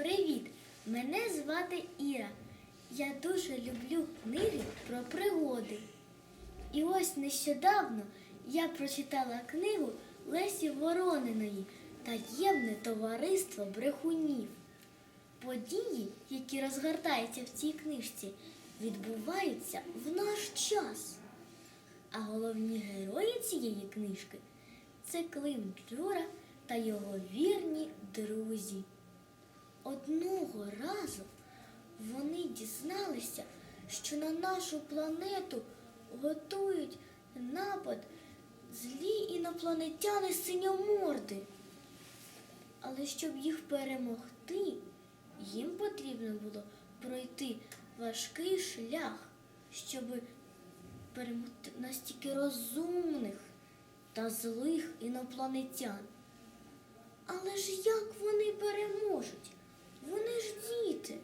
Привіт! Мене звати Іра. Я дуже люблю книги про пригоди. І ось нещодавно я прочитала книгу Лесі Ворониної Таємне товариство брехунів. Події, які розгортаються в цій книжці, відбуваються в наш час. А головні герої цієї книжки це Клим Джура та його вірні друзі. Одного разу вони дізналися, що на нашу планету готують напад злі інопланетяни синьоморди. Але щоб їх перемогти, їм потрібно було пройти важкий шлях, щоб перемогти настільки розумних та злих інопланетян. Але ж як вони переможуть? Вони ж діти.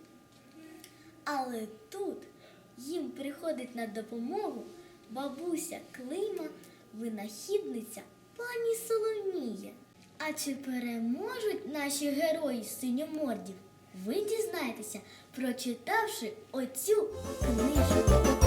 Але тут їм приходить на допомогу бабуся Клима, винахідниця пані Соломія. А чи переможуть наші герої синьомордів? Ви дізнаєтеся, прочитавши оцю книжку.